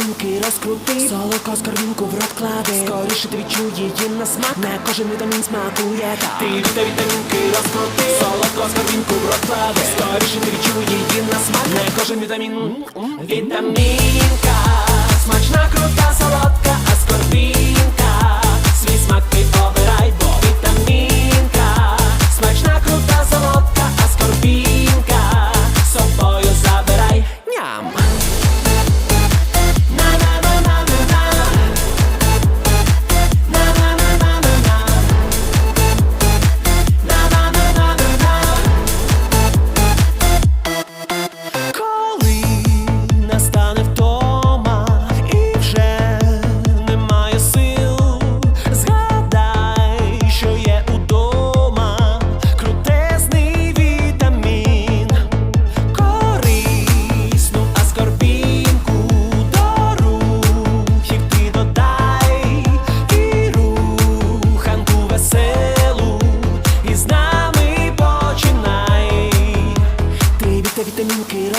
вітамінки розкрути. Солоко з в рот клади Скоріше ти відчує їм на смак. На кожен вітамін смакує. Так Ти віта вітамінки розкрути Солоко з в рот клади Скоріше ти відчує їм на смак. На кожен вітамін. Вітамінка. Смачна, крута, солодка, аскорбін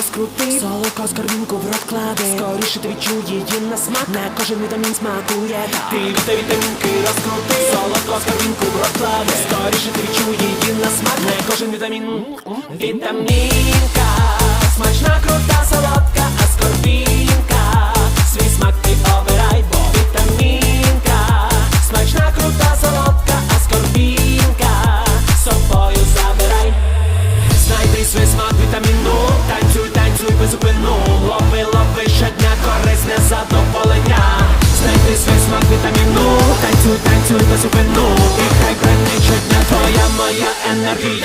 розкрути Солоко скорбінку в рот клади Скоріше ти відчуй її на смак. Не кожен вітамін смакує. Так Ти віта вітамінки розкрути. Солоко скорбінку в рот клади Скоріше ти відчуй її на смак. Не кожен вітамін. Вітамінка. Смачна, крута, солодка, а танцюй без зупину Лови, лови щодня корисне задоволення. Знайди свій смак вітаміну, танцюй, танцюй без зупину І хай гранить щодня твоя моя енергія